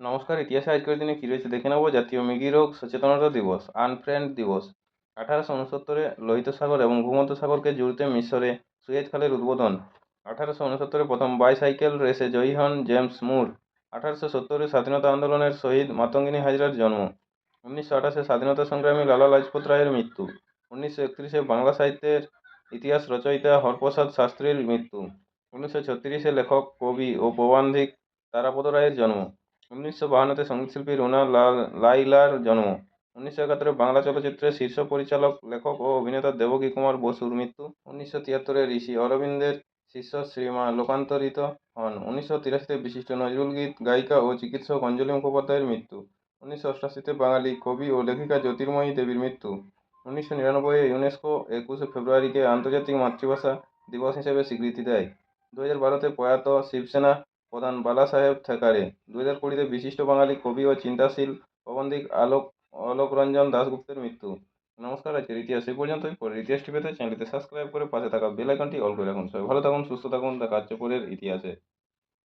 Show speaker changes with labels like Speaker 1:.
Speaker 1: নমস্কার, ইতিহাসে আজকের দিনে কী রয়েছে দেখে নেব। জাতীয় মৃগী রোগ সচেতনতা দিবস, আনফ্রেন্ড দিবস। আঠারোশো উনসত্তরে লোহিত সাগর এবং ভূমধ্য সাগরকে জুড়তে মিশরে সুয়েজ খালের উদ্বোধন। আঠারোশো উনসত্তরে প্রথম বাইসাইকেল রেসে জয়ী হন জেমস মুর। আঠারোশো সত্তরে স্বাধীনতা আন্দোলনের শহীদ মাতঙ্গিনী হাজরার জন্ম। উনিশশো আঠাশে স্বাধীনতা সংগ্রামী লালা লাজপত রায়ের মৃত্যু। উনিশশো একত্রিশে বাংলা সাহিত্যের ইতিহাস রচয়িতা হরপ্রসাদ শাস্ত্রীর মৃত্যু। উনিশশো ছত্রিশে লেখক কবি ও প্রবন্ধিক তারাপদ রায়ের জন্ম। উনিশশো বাহান্নতে সঙ্গীতশিল্পী রুনা লাল লাইলার জন্ম। উনিশশো একাত্তরে বাংলা চলচ্চিত্রের শীর্ষ পরিচালক, লেখক ও অভিনেতা দেবকী কুমার বসুর মৃত্যু। উনিশশো তিয়াত্তরে ঋষি অরবিন্দের শিষ্য শ্রীমা লোকান্তরিত হন। উনিশশো তিরাশিতে বিশিষ্ট নজরুল গীত গায়িকা ও চিকিৎসক অঞ্জলি মুখোপাধ্যায়ের মৃত্যু। উনিশশো অষ্টাশিতে বাঙালি কবি ও লেখিকা জ্যোতির্ময়ী দেবীর মৃত্যু। উনিশশো নিরানব্বইয়ে ইউনেস্কো একুশে ফেব্রুয়ারিকে আন্তর্জাতিক মাতৃভাষা দিবস হিসেবে স্বীকৃতি দেয়। দু হাজার বারোতে প্রয়াত শিবসেনা প্রধান বালাসাহেব থেকারে। দু হাজার কুড়িতে বিশিষ্ট বাঙালি কবি ও চিন্তাশীল প্রবন্ধিক আলোক, অলোক রঞ্জন দাশগুপ্তের মৃত্যু। নমস্কার, আজকের ইতিহাস এই পর্যন্তই। পরে ইতিহাসটি পেতে চ্যানেলটি সাবস্ক্রাইব করে পাশে থাকা বেল আইকনটি অল করে রাখুন। সবাই ভালো থাকুন, সুস্থ থাকুন। দেখা হচ্ছে পরের ইতিহাসে।